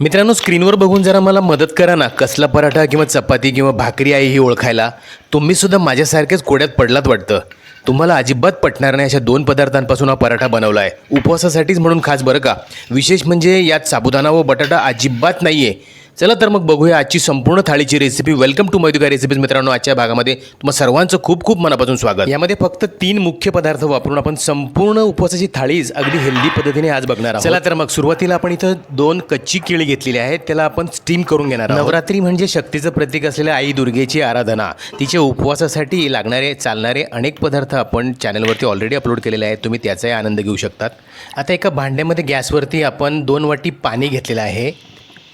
मित्रांनो स्क्रीनवर बघून जरा मला मदत करा ना. कसला पराठा किंवा चपाती किंवा भाकरी आहे ही ओळखायला तुम्ही सुद्धा माझ्यासारखेच कोड्यात पडलात वाटतं. तुम्हाला अजिबात पटणार नाही अशा दोन पदार्थांपासून हा पराठा बनवला आहे उपवासासाठीच म्हणून खास बरं का. विशेष म्हणजे यात साबुदाणा व बटाटा अजिबात नाही आहे चला तर मग बघूया आजची संपूर्ण थाळीची recipe welcome to Maiduka recipes मित्रांनो आजच्या भागामध्ये तुम्हा सर्वांचं खूप खूप मनापासून स्वागत. यामध्ये फक्त तीन मुख्य पदार्थ वापरून आपण संपूर्ण उपवासाची थाळीच अगदी हेल्दी पद्धतीने आज बघणार आहोत. चला तर मग सुरुवातीला आपण इथं दोन कच्ची केळी घेतलेली आहेत त्याला आपण स्टीम करून घेणार आहोत. नवरात्री म्हणजे शक्तीचं प्रतीक असलेल्या आई दुर्गेची आराधना. तिच्या उपवासासाठी लागणारे चालणारे अनेक पदार्थ आपण चॅनलवरती ऑलरेडी अपलोड केलेले आहेत. तुम्ही त्याचाही आनंद घेऊ शकतात. आता एका भांड्यामध्ये गॅसवरती आपण दोन वाटी पाणी घेतलेलं आहे.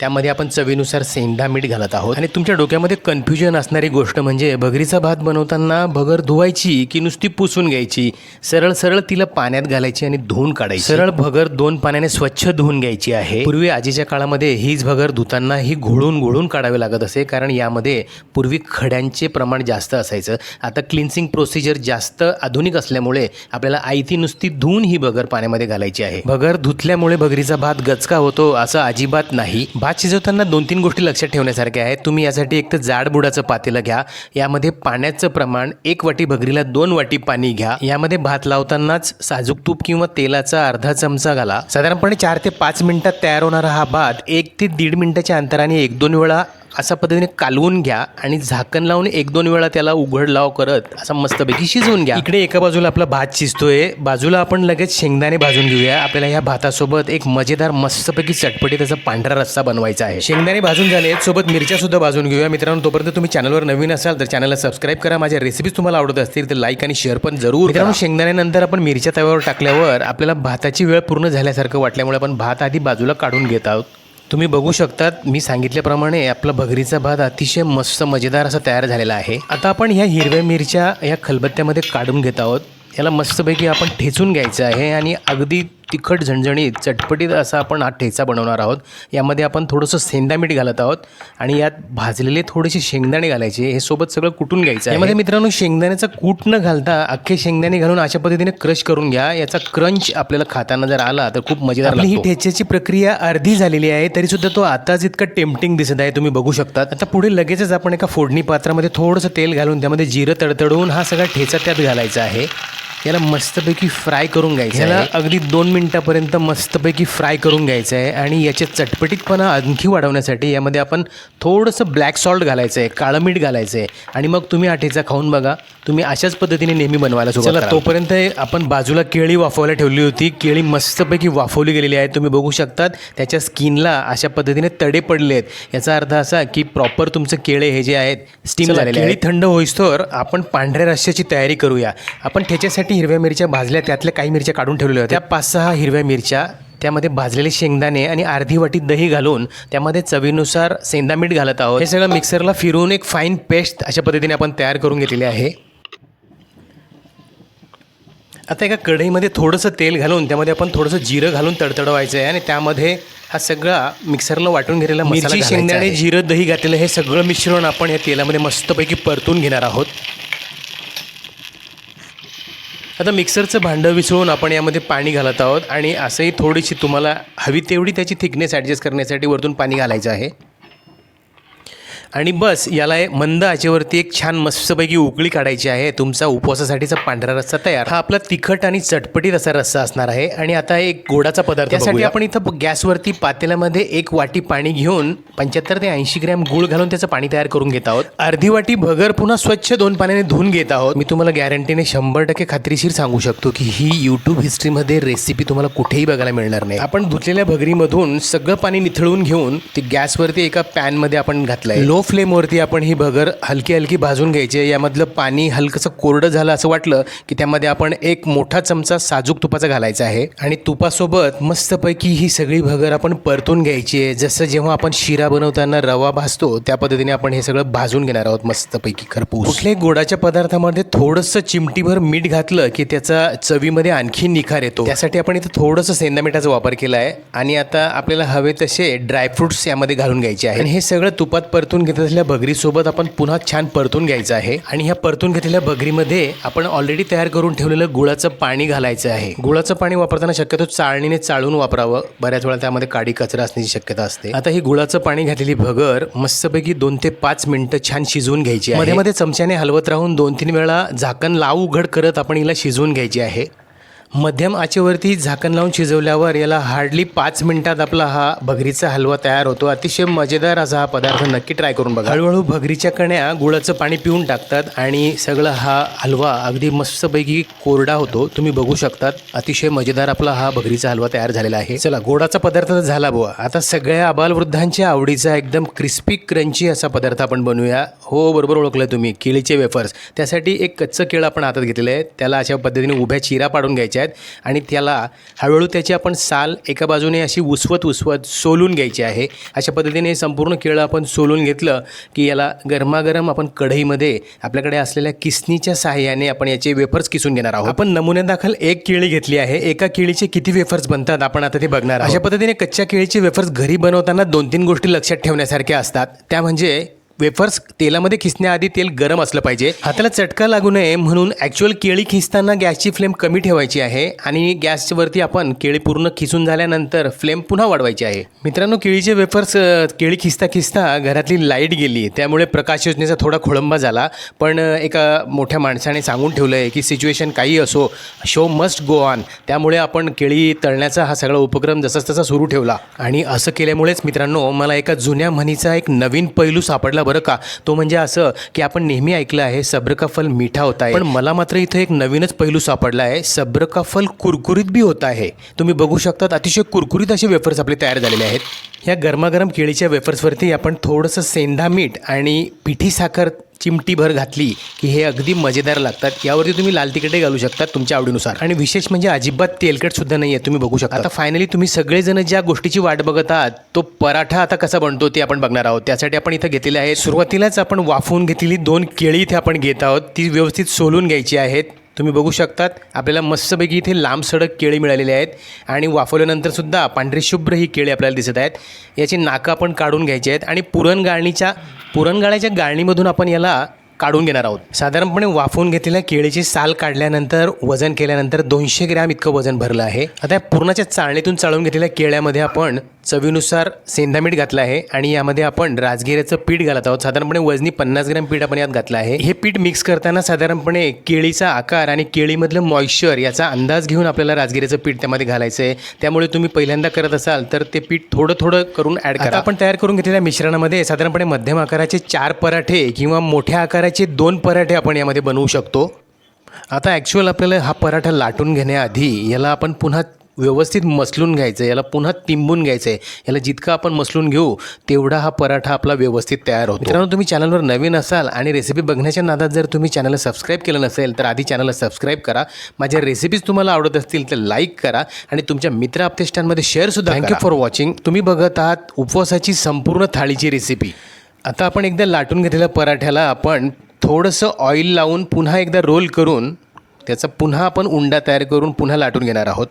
त्यामध्ये आपण चवीनुसार सेंधा मीठ घालत आहोत. आणि तुमच्या डोक्यामध्ये कन्फ्युजन असणारी गोष्ट म्हणजे भगरीचा भात बनवताना भगर धुवायची की नुसती पुसून घ्यायची? सरळ सरळ तिला पाण्यात घालायची आणि धुवून काढायची. सरळ भगर दोन पाण्याने स्वच्छ धुवून घ्यायची आहे. पूर्वी आजीच्या काळामध्ये हीच भगर धुताना ही घोळून घोळून काढावी लागत असे कारण यामध्ये पूर्वी खड्यांचे प्रमाण जास्त असायचं. आता क्लिन्सिंग प्रोसिजर जास्त आधुनिक असल्यामुळे आपल्याला आयती नुसती धुवून ही भगर पाण्यामध्ये घालायची आहे. भगर धुतल्यामुळे भगरीचा भात गचका होतो असं अजिबात नाही. भात शिजवताना दोन तीन गोष्टी लक्षात ठेवण्यासारख्या आहेत. तुम्ही यासाठी एक तर जाड बुडाचं पातेलं घ्या. यामध्ये पाण्याचं प्रमाण एक वाटी भगरीला दोन वाटी पाणी घ्या. यामध्ये भात लावतानाच साजूक तूप किंवा तेलाचा अर्धा चमचा घाला. साधारणपणे चार ते पाच मिनिटात तयार होणारा हा भात एक ते दीड मिनिटाच्या अंतराने एक दोन वेळा अशा पद्धतीने कालवून घ्या आणि झाकण लावून एक दोन वेळा त्याला उघड लाव करत असा मस्तपैकी शिजवून घ्या. इकडे एका बाजूला आपला भात शिजतोय. बाजूला आपण लगेच शेंगदाणे भाजून घेऊया. आपल्याला ह्या भातासोबत एक मजेदार मस्तपैकी चटपटी त्याचा पांढरा रस्सा बनवायचा आहे. शेंगदाणे भाजून झाले सोबत मिरच्या सुद्धा भाजून घेऊया. मित्रांनो तोपर्यंत तुम्ही चॅनलवर नवीन असाल तर चॅनलला सबस्क्राईब करा. माझ्या रेसिपीज तुम्हाला आवडत असतील तर लाईक आणि शेअर पण जरूर मित्रांनो शेंगदाण्यानंतर आपण मिरच्या तव्यावर टाकल्यावर आपल्याला भाताची वेळ पूर्ण झाल्यासारखं वाटल्यामुळे आपण भात आधी बाजूला काढून घेत आहोत. तुम्ही बघू शकतात मी सांगितल्याप्रमाणे आपला भगरीचा भात अतिशय मस्त मजेदार असा तयार झालेला आहे. आता आपण ह्या हिरव्या मिरच्या या खलबत्त्यामध्ये काढून घेत आहोत. याला मस्तपैकी आपण ठेचून घ्यायचं आहे आणि अगदी तिखट झणझणीत चटपटीत असा आपण हा ठेचा बनवणार आहोत. यामध्ये आपण थोडंसं सेंदा मीठ घालत आहोत आणि यात भाजलेले थोडेसे शेंगदाणे घालायचे. हे सोबत सगळं कुटून घ्यायचं आहे. यामध्ये मित्रांनो शेंगदाण्याचा कूट न घालता अख्खे शेंगदाणे घालून अशा पद्धतीने क्रश करून घ्या. याचा क्रंच आपल्याला खाताना जर आला तर खूप मजेदार. ही ठेच्याची प्रक्रिया अर्धी झालेली आहे तरी सुद्धा तो आताच इतका टेम्पटिंग दिसत आहे तुम्ही बघू शकतात. आता पुढे लगेचच आपण एका फोडणी पात्रामध्ये थोडंसं तेल घालून त्यामध्ये जिरं तडतडवून हा सगळा ठेचा त्यात घालायचा आहे. याला मस्तपैकी फ्राय करून घ्यायचं याला अगदी दोन मिनिटापर्यंत मस्तपैकी फ्राय करून घ्यायचं आहे आणि याचे चटपटीतपणा आणखी वाढवण्यासाठी यामध्ये आपण थोडंसं ब्लॅक सॉल्ट घालायचं आहे काळं मीठ घालायचं आहे. आणि मग तुम्ही हा ठेचा खाऊन बघा तुम्ही अशाच पद्धतीने नेहमी बनवायला सुरुवात. तोपर्यंत आपण बाजूला केळी वाफवायला ठेवली होती. केळी मस्तपैकी वाफवली गेलेली आहे. तुम्ही बघू शकतात त्याच्या स्किनला अशा पद्धतीने तडे पडले आहेत. याचा अर्थ असा की प्रॉपर तुमचं केळे हे जे आहेत स्टीम झालेले केळी थंड होईस्तोवर आपण पांढऱ्या रश्श्याची तयारी करूया. आपण ठेच्यासाठी हिरव्या मिरच्या भाजल्या त्यातल्या काही मिरच्या काढून ठेवलेल्या होत्या. त्या पाच सहा हिरव्या मिरच्या त्यामध्ये भाजलेले शेंगदाणे आणि अर्धी वाटी दही घालून त्यामध्ये चवीनुसार सेंदा मीठ घालत आहोत. हे सगळं मिक्सरला फिरून एक फाईन पेस्ट अशा पद्धतीने आपण तयार करून घेतलेली आहे. आता एका कढईमध्ये थोडंसं तेल घालून त्यामध्ये आपण थोडंसं जिरं घालून तडतडवायचं आहे आणि त्यामध्ये हा सगळा मिक्सरला वाटून घेतलेला मिरची शेंगदाणे जिरं दही घातलेलं हे सगळं मिश्रण आपण या तेलामध्ये मस्तपैकी परतून घेणार आहोत. आता मिक्सरचं भांडं विसळून आपण यामध्ये पाणी घालत आहोत आणि असंही थोडीशी तुम्हाला हवी तेवढी त्याची थिकनेस ॲडजस्ट करण्यासाठी वरतून पाणी घालायचं आहे. आणि बस याला मंद आचेवरती एक छान मस्तपैकी उकळी काढायची आहे. तुमचा उपवासासाठीचा पांढरा रस्सा तयार. हा आपला तिखट आणि चटपटीत असा रस्सा असणार आहे. आणि आता एक गोडाचा पदार्थ त्यासाठी आपण इथं गॅसवरती पातेल्यामध्ये एक वाटी पाणी घेऊन पंच्याहत्तर ते ऐंशी ग्रॅम गुळ घालून त्याचं पाणी तयार करून घेत आहोत. अर्धी वाटी भगर पुन्हा स्वच्छ दोन पाण्याने धुवून घेत आहोत. मी तुम्हाला गॅरंटीने शंभर टक्के खात्रीशीर सांगू शकतो की ही युट्यूब हिस्ट्रीमध्ये रेसिपी तुम्हाला कुठेही बघायला मिळणार नाही. आपण धुतलेल्या भगरीमधून सगळं पाणी निथळून घेऊन ते गॅसवरती एका पॅनमध्ये आपण घातलंय. लो फ्लेमवरती आपण ही भगर हलकी हलकी भाजून घ्यायची आहे. यामधलं पाणी हलकंसं कोरडं झालं असं वाटलं की त्यामध्ये आपण एक मोठा चमचा साजूक तुपाचा घालायचा आहे. आणि तुपासोबत मस्तपैकी ही सगळी भगर आपण परतून घ्यायची आहे. जसं जेव्हा आपण शिरा बनवताना रवा भाजतो त्या पद्धतीने आपण हे सगळं भाजून घेणार आहोत मस्तपैकी खरपूस. कुठल्याही गोडाच्या पदार्थामध्ये थोडंसं चिमटीभर मीठ घातलं की त्याचा चवीमध्ये आणखी निखार येतो. त्यासाठी आपण इथं थोडंसं सेंदा मिठाचा वापर केला आहे आणि आता आपल्याला हवे तसे ड्रायफ्रुट्स यामध्ये घालून घ्यायचे आहे आणि हे सगळं तुपात परतून घेतलेल्या भगरीसोबत आपण पुन्हा छान परतून घ्यायचं आहे. आणि ह्या परतून घेतलेल्या भगरीमध्ये आपण ऑलरेडी तयार करून ठेवलेलं गुळाचं पाणी घालायचं आहे. गुळाचं पाणी वापरताना शक्यतो चाळणीने चाळून वापरावं. बऱ्याच वेळा त्यामध्ये काडी कचरा असण्याची शक्यता असते. आता ही गुळाचं पाणी घातलेली भगर मस्तपैकी दोन ते पाच मिनिटं छान शिजवून घ्यायची आहे. मध्ये मध्ये चमच्याने हलवत राहून दोन तीन वेळा झाकण लाव उघड करत आपण हिला शिजवून घ्यायची आहे. मध्यम आचेवरती झाकण लावून शिजवल्यावर याला हार्डली पाच मिनिटात आपला हा भगरीचा हलवा तयार होतो. अतिशय मजेदार असा हा पदार्थ नक्की ट्राय करून बघा. हळूहळू भगरीच्या कण्या गुळाचं पाणी पिऊन टाकतात आणि सगळं हा हलवा अगदी मस्तपैकी कोरडा होतो. तुम्ही बघू शकतात अतिशय मजेदार आपला हा भगरीचा हलवा तयार झालेला आहे. चला गोडाचा पदार्थ तर झाला बुवा. आता सगळ्या आबालवृद्धांच्या आवडीचा एकदम क्रिस्पी क्रंची असा पदार्थ आपण बनवूया. हो बरोबर ओळखलं तुम्ही केळीचे वेफर्स. त्यासाठी एक कच्चं केळं आपण हातात घेतलेलं आहे. त्याला अशा पद्धतीने उभ्या चिरा पाडून घ्यायच्या. आहेत आणि त्याला हळूहळू त्याची आपण साल एका बाजूने अशी उसवत उसवत सोलून घ्यायची आहे. अशा पद्धतीने संपूर्ण केळं आपण सोलून घेतलं की याला गरमागरम आपण कढईमध्ये आपल्याकडे असलेल्या किसनीच्या सहाय्याने आपण याचे वेफर्स किसून घेणार आहोत. आपण नमुन्यादाखल एक केळी घेतली आहे. एका केळीचे किती वेफर्स बनतात आपण आता ते बघणार आहोत. अशा पद्धतीने कच्च्या केळीचे वेफर्स घरी बनवताना दोन तीन गोष्टी लक्षात ठेवण्यासारख्या असतात. त्या म्हणजे वेफर्स तेलामध्ये खिसण्याआधी तेल गरम असलं पाहिजे. हाताला चटका लागू नये म्हणून ॲक्च्युअल केळी खिसताना गॅसची फ्लेम कमी ठेवायची आहे आणि गॅसवरती आपण केळी पूर्ण खिसून झाल्यानंतर फ्लेम पुन्हा वाढवायची आहे. मित्रांनो केळीचे वेफर्स केळी खिसता खिसता घरातली लाइट गेली. त्यामुळे प्रकाश योजनेचा थोडा खोळंबा झाला. पण एका मोठ्या माणसाने सांगून ठेवलं आहे की सिच्युएशन काही असो शो मस्ट गो ऑन त्यामुळे आपण केळी तळण्याचा हा सगळा उपक्रम जसाच तसा सुरू ठेवला. आणि असं केल्यामुळेच मित्रांनो मला एका जुन्या म्हणीचा एक नवीन पैलू सापडला. बरं का? तो म्हणजे असं की आपण नेहमी ऐकलं आहे सब्र का फल मिठा होता आहे. पण मला मात्र इथं एक नवीनच पैलू सापडला आहे. सब्र का फल कुरकुरीत बी होत आहे. तुम्ही बघू शकतात अतिशय कुरकुरीत असे वेफर्स आपले तयार झालेले आहेत. ह्या गरमागरम केळीच्या वेफर्सवरती आपण थोडंसं सेंधा मीठ आणि पिठी साखर चिमटीभर घातली की हे अगदी मजेदार लागतात. यावरती तुम्ही लाल तिखटही घालू शकता तुमच्या आवडीनुसार. आणि विशेष म्हणजे अजिबात तेलकट सुद्धा नाही आहे तुम्ही बघू शकता. आता फायनली तुम्ही सगळेजण ज्या गोष्टीची वाट बघत आहात तो पराठा आता कसा बनतो ते आपण बघणार आहोत. त्यासाठी आपण इथं घेतलेले आहे सुरुवातीलाच आपण वाफवून घेतलेली दोन केळी इथे आपण घेत आहोत. ती व्यवस्थित सोलून घ्यायची आहेत. तुम्ही बघू शकतात आपल्याला मस्तपैकी इथे लांब सडक केळी मिळालेली आहेत. आणि वाफवल्यानंतर सुद्धा पांढरी शुभ्र ही केळी आपल्याला दिसत आहेत. याची नाकं आपण काढून घ्यायची आहेत. आणि पुरण पुरणगाळ्याच्या गाळणीमधून आपण याला काढून घेणार आहोत. साधारणपणे वाफवून घेतलेल्या केळीची साल काढल्यानंतर वजन केल्यानंतर दोनशे ग्रॅम इतकं वजन भरलं आहे. आता या पूर्णाच्या चाळणीतून चाळून घेतलेल्या केळ्यामध्ये आपण चवीनुसार सेंधामीठ घातलं आहे आणि यामध्ये आपण राजगिऱ्याचं पीठ घालत आहोत. साधारणपणे वजनी पन्नास ग्रॅम पीठ आपण यात घातलं आहे. हे पीठ मिक्स करताना साधारणपणे केळीचा आकार आणि केळीमधलं मॉइश्चर याचा अंदाज घेऊन आपल्याला राजगिऱ्याचं पीठ त्यामध्ये घालायचं आहे. त्यामुळे तुम्ही पहिल्यांदा करत असाल तर ते पीठ थोडं थोडं करून ॲड करा. आपण तयार करून घेतलेल्या मिश्रणामध्ये साधारणपणे मध्यम आकाराचे चार पराठे किंवा मोठ्या आकाराचे दोन पराठे आपण यामध्ये बनवू शकतो. आता ॲक्च्युअल आपल्याला हा पराठा लाटून घेण्याआधी याला आपण पुन्हा व्यवस्थित मसलून घ्यायचं आहे याला पुन्हा तिंबून घ्यायचं आहे याला जितकं आपण मसलून घेऊ तेवढा हा पराठा आपला व्यवस्थित तयार होतो. मित्रांनो तुम्ही चॅनलवर नवीन असाल आणि रेसिपी बघण्याच्या नादात जर तुम्ही चॅनलला सबस्क्राईब केलं नसेल तर आधी चॅनलला सबस्क्राईब करा. माझ्या रेसिपीज तुम्हाला आवडत असतील तर लाईक करा आणि तुमच्या मित्र आपतेष्टांमध्ये शेअरसुद्धा थँक्यू फॉर वॉचिंग तुम्ही बघत आहात उपवासाची संपूर्ण थाळीची रेसिपी आता आपण एकदा लाटून घेतलेल्या पराठ्याला आपण थोडंसं ऑइल लावून पुन्हा एकदा रोल करून त्याचा पुन्हा आपण उंडा तयार करून पुन्हा लाटून घेणार आहोत.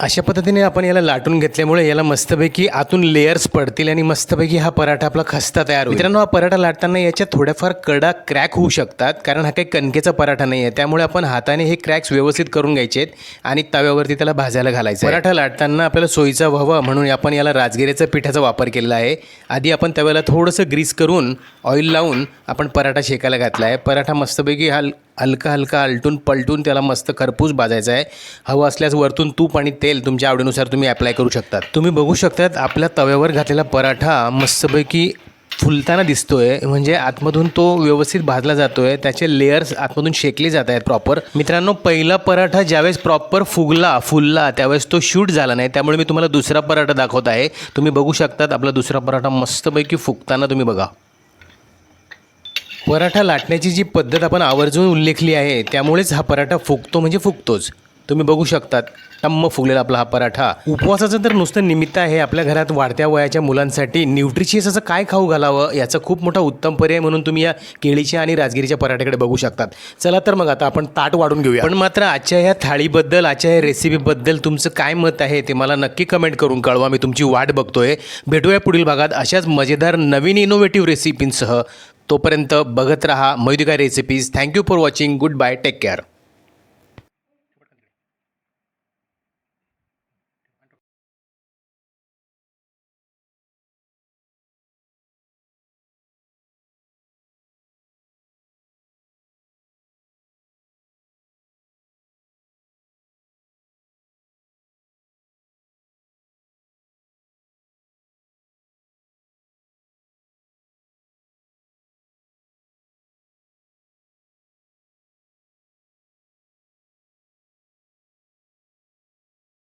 अशा पद्धतीने आपण याला लाटून घेतल्यामुळे याला मस्तपैकी आतून लेयर्स पडतील आणि मस्तपैकी हा पराठा आपला खस्ता तयार होईल. मित्रांनो हा पराठा लाटताना याच्या थोड्याफार कडा क्रॅक होऊ शकतात कारण हा काही कणकेचा पराठा नाही आहे. त्यामुळे आपण हाताने हे क्रॅक्स व्यवस्थित करून घ्यायचे आहेत आणि तव्यावरती त्याला भाजायला घालायचं पराठा लाटताना आपल्याला सोयीचा व्हावा म्हणून आपण याला राजगिऱ्याच्या पिठाचा वापर केलेला आहे. आधी आपण तव्याला थोडंसं ग्रीस करून ऑइल लावून आपण पराठा शेकायला घातला आहे. पराठा मस्तपैकी हा हलका हलका आलटून पलटून त्याला मस्त खरपूस भाजायचा आहे. हवं असल्यास वरतून तूप आणि तेल तुमच्या आवडीनुसार तुम्ही अप्लाय करू शकतात. तुम्ही बघू शकतात आपल्या तव्यावर घातलेला पराठा मस्तपैकी फुलताना दिसतोय. म्हणजे आतमधून तो व्यवस्थित भाजला जातोय. त्याचे लेयर्स आतमधून शेकले जात आहेत प्रॉपर मित्रांनो पहिला पराठा ज्यावेळेस प्रॉपर फुगला फुलला त्यावेळेस तो शूट झाला नाही. त्यामुळे मी तुम्हाला दुसरा पराठा दाखवत आहे. तुम्ही बघू शकतात आपला दुसरा पराठा मस्तपैकी फुगताना तुम्ही बघा. पराठा लाटण्याची जी पद्धत आपण आवर्जून उल्लेखली आहे त्यामुळेच हा पराठा फुगतो म्हणजे फुगतोच. तुम्ही बघू शकतात टम्म फुगलेला आपला हा पराठा. उपवासाचं तर नुसतं निमित्त आहे आपल्या घरात वाढत्या वयाच्या मुलांसाठी न्यूट्रिशियस असं काय खाऊ घालावं याचा खूप मोठा उत्तम पर्याय म्हणून तुम्ही या केळीच्या आणि राजगिरीच्या पराठ्याकडे बघू शकतात. चला तर मग आता आपण ताट वाढून घेऊया. पण मात्र आजच्या ह्या थाळीबद्दल आजच्या ह्या रेसिपीबद्दल तुमचं काय मत आहे ते मला नक्की कमेंट करून कळवा. मी तुमची वाट बघतोय. भेटूया पुढील भागात अशाच मजेदार नवीन इनोव्हेटिव्ह रेसिपींसह तोपर्यंत बघत रहा Mayudika recipes thank you for watching good bye take care